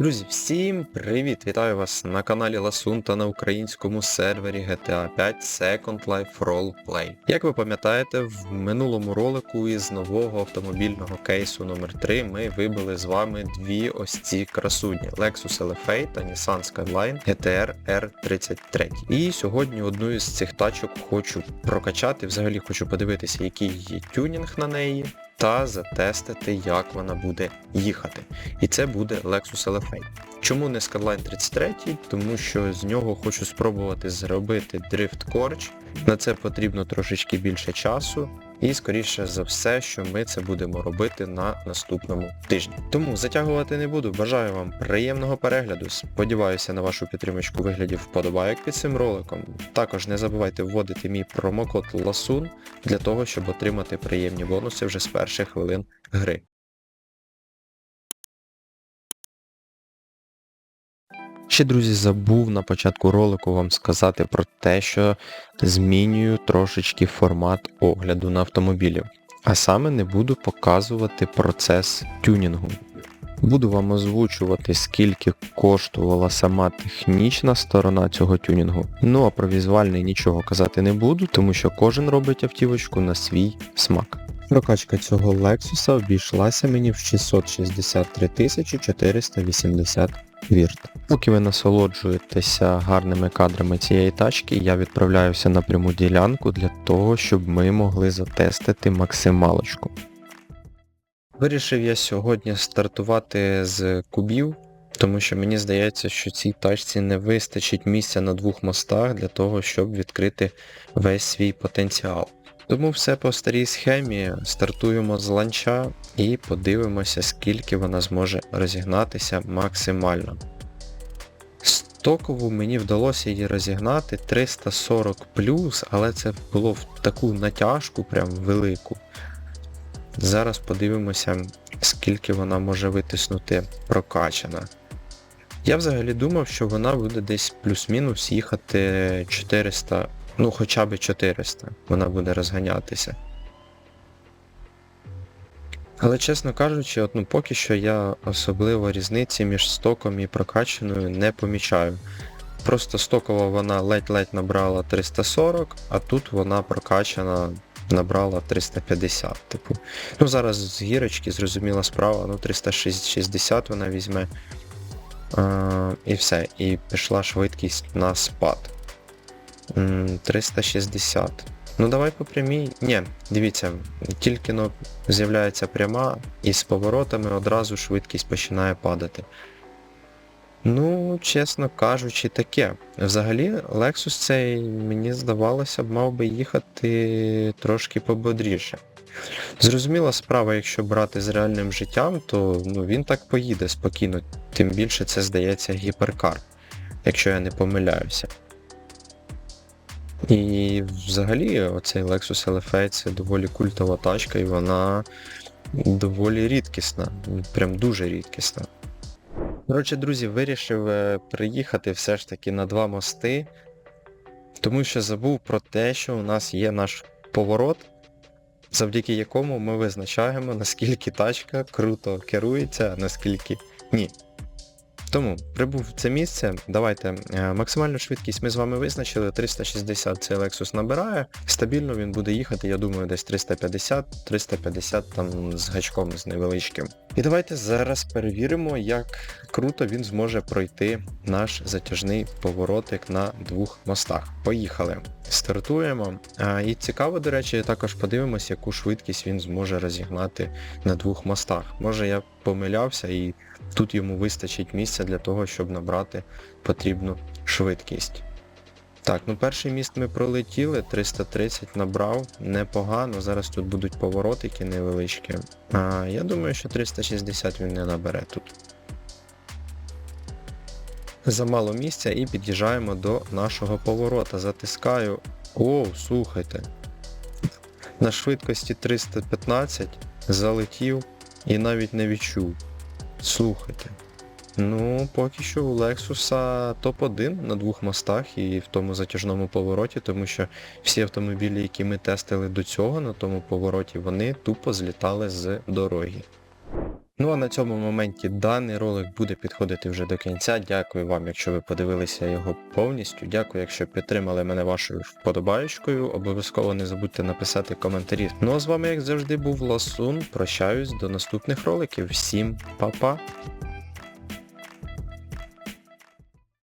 Друзі, всім привіт! Вітаю вас на каналі Ласун та на українському сервері GTA 5 Second Life Roleplay. Як ви пам'ятаєте, в минулому ролику із нового автомобільного кейсу номер 3 ми вибили з вами дві ось ці красуні Lexus LFA та Nissan Skyline GTR R33. І сьогодні одну із цих тачок хочу прокачати, взагалі хочу подивитися, який є тюнінг на неї. Та затестити, як вона буде їхати. І це буде Lexus LFA. Чому не Skyline 33? Тому що з нього хочу спробувати зробити дрифт корч. На це потрібно трошечки більше часу. І скоріше за все, що ми це будемо робити на наступному тижні. Тому затягувати не буду. Бажаю вам приємного перегляду. Сподіваюся на вашу підтримочку виглядів вигляді вподобайок під цим роликом. Також не забувайте вводити мій промокод LASUN для того, щоб отримати приємні бонуси вже з перших хвилин гри. Ще, друзі, забув на початку ролику вам сказати про те, що змінюю трошечки формат огляду на автомобілів. А саме не буду показувати процес тюнінгу. Буду вам озвучувати, скільки коштувала сама технічна сторона цього тюнінгу. Ну а про візуальний нічого казати не буду, тому що кожен робить автівочку на свій смак. Прокачка цього Lexus обійшлася мені в 663 480 вірт. Поки ви насолоджуєтеся гарними кадрами цієї тачки, я відправляюся на пряму ділянку для того, щоб ми могли затестити максималочку. Вирішив я сьогодні стартувати з кубів, тому що мені здається, що цій тачці не вистачить місця на двох мостах для того, щоб відкрити весь свій потенціал. Тому все по старій схемі, стартуємо з ланча і подивимося, скільки вона зможе розігнатися максимально. Стокову мені вдалося її розігнати 340 але це було в таку натяжку, прям велику. Зараз подивимося, скільки вона може витиснути прокачана. Я взагалі думав, що вона буде десь плюс-мінус їхати 400, ну хоча б 400, вона буде розганятися. Але чесно кажучи, от, ну, поки що я особливо різниці між стоком і прокачаною не помічаю. Просто стокова вона ледь-ледь набрала 340, а тут вона прокачана набрала 350. Типу. Ну зараз з гірочки зрозуміла справа, ну 360 вона візьме. А, і все. І пішла швидкість на спад. М, 360. Ну давай по прямій. Ні, дивіться, тільки но з'являється пряма і з поворотами одразу швидкість починає падати. Ну, чесно кажучи, таке. Взагалі, Lexus цей, мені здавалося б, мав би їхати трошки пободріше. Зрозуміла справа, якщо брати з реальним життям, то ну, він так поїде спокійно, тим більше це здається гіперкар, якщо я не помиляюся. І взагалі оцей Lexus LFA це доволі культова тачка і вона доволі рідкісна, прям дуже рідкісна. Коротше, друзі, вирішив е, приїхати все ж таки на два мости, тому що забув про те, що у нас є наш поворот, завдяки якому ми визначаємо, наскільки тачка круто керується, а наскільки ні. Тому прибув в це місце. Давайте е, максимальну швидкість ми з вами визначили. 360 цей Lexus набирає. Стабільно він буде їхати, я думаю, десь 350-350 там з гачком з невеличким. І давайте зараз перевіримо, як круто він зможе пройти наш затяжний поворотик на двох мостах. Поїхали. Стартуємо. І цікаво, до речі, також подивимось, яку швидкість він зможе розігнати на двох мостах. Може я помилявся і тут йому вистачить місця для того, щоб набрати потрібну швидкість. Так, ну перший міст ми пролетіли, 330 набрав, непогано, зараз тут будуть поворотики невеличкі. А, Я думаю, що 360 він не набере тут. Замало місця і під'їжджаємо до нашого поворота. Затискаю. Оу, слухайте. На швидкості 315 залетів і навіть не відчув. Слухайте. Ну, поки що у Lexus топ-1 на двох мостах і в тому затяжному повороті, тому що всі автомобілі, які ми тестили до цього на тому повороті, вони тупо злітали з дороги. Ну а на цьому моменті даний ролик буде підходити вже до кінця. Дякую вам, якщо ви подивилися його повністю. Дякую, якщо підтримали мене вашою вподобаєчкою. Обов'язково не забудьте написати коментарі. Ну а з вами, як завжди, був Ласун. Прощаюсь до наступних роликів. Всім па-па!